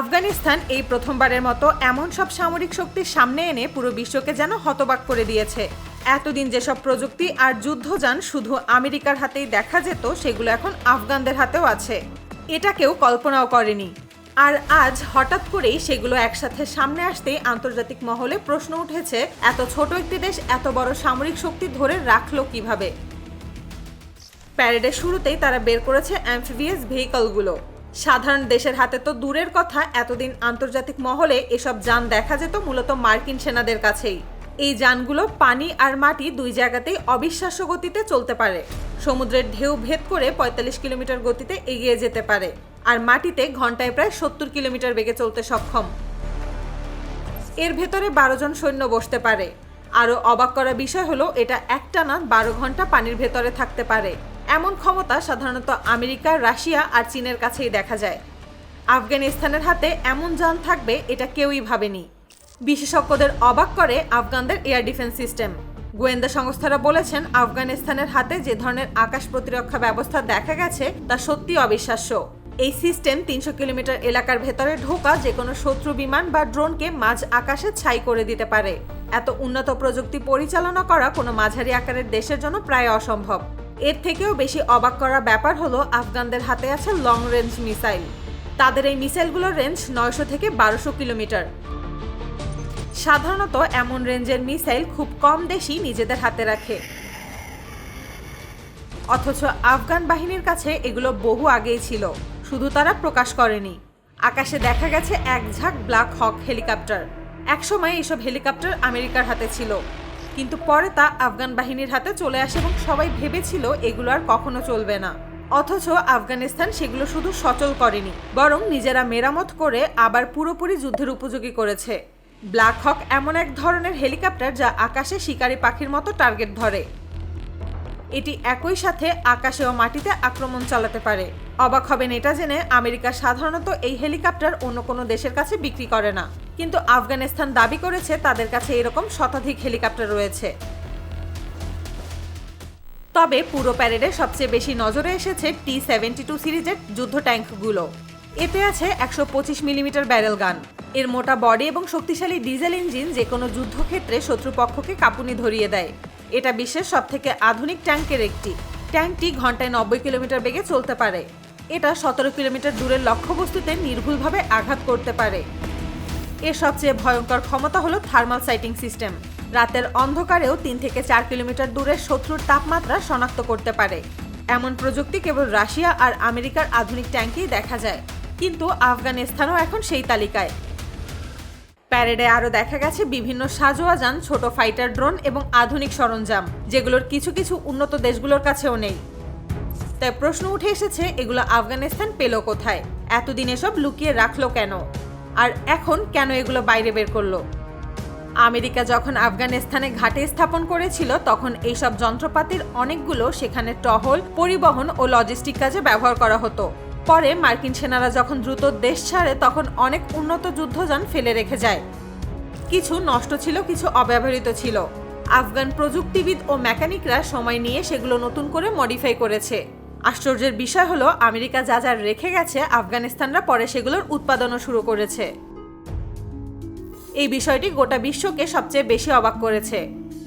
আফগানিস্তান এই প্রথমবারের মতো এমন সব সামরিক শক্তির সামনে এনে পুরো বিশ্বকে যেন হতবাক করে দিয়েছে। এতদিন যেসব প্রযুক্তি আর যুদ্ধযান শুধু আমেরিকার হাতেই দেখা যেত, সেগুলো এখন আফগানদের হাতেও আছে। এটা কেউ কল্পনাও করেনি। আর আজ হঠাৎ করেই সেগুলো একসাথে সামনে আসতেই আন্তর্জাতিক মহলে প্রশ্ন উঠেছে, এত ছোট একটি দেশ এত বড় সামরিক শক্তি ধরে রাখল কীভাবে? প্যারেডের শুরুতেই তারা বের করেছে অ্যাম্ফিভিয়াস ভেহিকলগুলো সাধারণ দেশের হাতে তো দূরের কথা, এতদিন আন্তর্জাতিক মহলে এসব যান দেখা যেত মূলত মার্কিন সেনাদের কাছেই। এই যানগুলো পানি আর মাটি দুই জায়গাতেই অবিশ্বাস্য গতিতে চলতে পারে। সমুদ্রের ঢেউ ভেদ করে ৪৫ কিলোমিটার গতিতে এগিয়ে যেতে পারে। আর মাটিতে ঘন্টায় প্রায় সত্তর কিলোমিটার বেগে চলতে সক্ষম। এর ভেতরে বারো জন সৈন্য বসতে পারে। আরও অবাক করা বিষয় হলো, এটা একটানা বারো ঘণ্টা পানির ভেতরে থাকতে পারে। এমন ক্ষমতা সাধারণত আমেরিকা, রাশিয়া আর চীনের কাছেই দেখা যায়। আফগানিস্তানের হাতে এমন যান থাকবে এটা কেউই ভাবেনি। বিশেষজ্ঞদের অবাক করে আফগানদের এয়ার ডিফেন্স সিস্টেম। গোয়েন্দা সংস্থারা বলেছেন, আফগানিস্তানের হাতে যে ধরনের আকাশ প্রতিরক্ষা ব্যবস্থা দেখা গেছে, তা সত্যি অবিশ্বাস্য। এই সিস্টেম তিনশো কিলোমিটার এলাকার ভেতরে ঢোকা যে কোনো শত্রু বিমান বা ড্রোনকে মাঝ আকাশে ছাই করে দিতে পারে। এত উন্নত প্রযুক্তি পরিচালনা করা কোনো মাঝারি আকারের দেশের জন্য প্রায় অসম্ভব। এর থেকেও বেশি অবাক করা ব্যাপার হলো আফগানদের হাতে আছে লং রেঞ্জ মিসাইল তাদের এই মিসাইলগুলোর রেঞ্জ নয়শো থেকে বারোশো কিলোমিটার। সাধারণত এমন রেঞ্জের মিসাইল খুব কম দেশই নিজেদের হাতে রাখে। অথচ আফগান বাহিনীর কাছে এগুলো বহু আগেই ছিল, শুধু তারা প্রকাশ করেনি। আকাশে দেখা গেছে এক ঝাঁক ব্ল্যাক হক হেলিকপ্টার একসময় এসব হেলিকপ্টার আমেরিকার হাতে ছিল। কিন্তু পরে তা আফগান বাহিনীর হাতে চলে আসে এবং সবাই ভেবেছিল এগুলো আর কখনো চলবে না। অথচ আফগানিস্তান সেগুলো শুধু সচল করেনি, বরং নিজেরা মেরামত করে আবার পুরোপুরি যুদ্ধের উপযোগী করেছে। ব্ল্যাক হক এমন এক ধরনের হেলিকপ্টার যা আকাশে শিকারী পাখির মতো টার্গেট ধরে। এটি একই সাথে আকাশে ও মাটিতে আক্রমণ চালাতে পারে। অবাক হবেন এটা জেনে আমেরিকা সাধারণত এই হেলিকপ্টার অন্য কোনো দেশের কাছে বিক্রি করে না। কিন্তু আফগানিস্তান দাবি করেছে তাদের কাছে এরকম শতাধিক হেলিকপ্টার রয়েছে। তবে পুরো প্যারেডে সবচেয়ে বেশি নজরে এসেছে টি সেভেন্টি টু সিরিজের যুদ্ধ ট্যাঙ্কগুলো। এতে আছে একশো পঁচিশ মিলিমিটার ব্যারেল গান। এর মোটা বডি এবং শক্তিশালী ডিজেল ইঞ্জিন যে কোনো যুদ্ধক্ষেত্রে শত্রুপক্ষকে কাঁপুনি ধরিয়ে দেয়। এটা বিশ্বের সবথেকে আধুনিক ট্যাঙ্কের একটি। ট্যাঙ্কটি ঘন্টায় নব্বই কিলোমিটার বেগে চলতে পারে। এটা সতেরো কিলোমিটার দূরের লক্ষ্যবস্তুতে নির্ভুলভাবে আঘাত করতে পারে। এর সবচেয়ে ভয়ঙ্কর ক্ষমতা হলো থার্মাল সাইটিং সিস্টেম রাতের অন্ধকারেও তিন থেকে চার কিলোমিটার দূরের শত্রুর তাপমাত্রা শনাক্ত করতে পারে। এমন প্রযুক্তি কেবল রাশিয়া আর আমেরিকার আধুনিক ট্যাঙ্কেই দেখা যায়। কিন্তু আফগানিস্তানও এখন সেই তালিকায়। প্যারেডে আরও দেখা গেছে বিভিন্ন সাজোয়া যান ছোট ফাইটার ড্রোন এবং আধুনিক সরঞ্জাম, যেগুলোর কিছু কিছু উন্নত দেশগুলোর কাছেও নেই। তাই প্রশ্ন উঠে এসেছে, এগুলো আফগানিস্তান পেল কোথায়? এতদিন এসব লুকিয়ে রাখল কেন? আর এখন কেন এগুলো বাইরে বের করল? আমেরিকা যখন আফগানিস্তানে ঘাটে স্থাপন করেছিল, তখন এইসব যন্ত্রপাতির অনেকগুলো সেখানে টহল, পরিবহন ও লজিস্টিক কাজে ব্যবহার করা হতো। পরে মার্কিন সেনারা যখন দ্রুত দেশ ছাড়ে, তখন অনেক উন্নত যুদ্ধযান ফেলে রেখে যায়। কিছু নষ্ট ছিল, কিছু অব্যবহৃত ছিল। আফগান প্রযুক্তিবিদ ও মেকানিকরা সময় নিয়ে সেগুলো নতুন করে মডিফাই করেছে। আশ্চর্যের বিষয় হলো, আমেরিকা যা যা রেখে গেছে, আফগানিস্তানরা পরে সেগুলোর উৎপাদনও শুরু করেছে। এই বিষয়টি গোটা বিশ্বকে সবচেয়ে বেশি অবাক করেছে।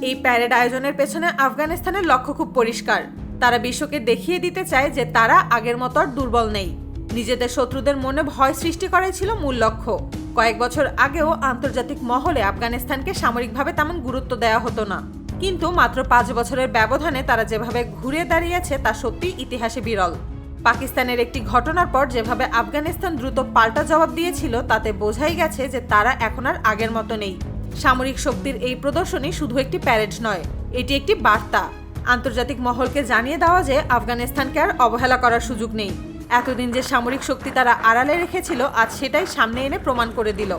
এই প্যারেড আয়োজনের পেছনে আফগানিস্তানের লক্ষ্য খুব পরিষ্কার। তারা বিশ্বকে দেখিয়ে দিতে চায় যে তারা আগের মতো আর দুর্বল নেই। নিজেদের শত্রুদের মনে ভয় সৃষ্টি করাই ছিল মূল লক্ষ্য। কয়েক বছর আগেও আন্তর্জাতিক মহলে আফগানিস্তানকে সামরিকভাবে তেমন গুরুত্ব দেওয়া হতো না। কিন্তু মাত্র পাঁচ বছরের ব্যবধানে তারা যেভাবে ঘুরে দাঁড়িয়েছে, তা সত্যি ইতিহাসে বিরল। পাকিস্তানের একটি ঘটনার পর যেভাবে আফগানিস্তান দ্রুত পাল্টা জবাব দিয়েছিল, তাতে বোঝাই গেছে যে তারা এখন আর আগের মতো নেই। সামরিক শক্তির এই প্রদর্শনী শুধু একটি প্যারেড নয়, এটি একটি বার্তা। আন্তর্জাতিক মহলকে জানিয়ে দেওয়া যে আফগানিস্তানকে আর অবহেলা করার সুযোগ নেই। এতদিন যে সামরিক শক্তি তারা আড়ালে রেখেছিল, আজ সেটাই সামনে এনে প্রমাণ করে দিল।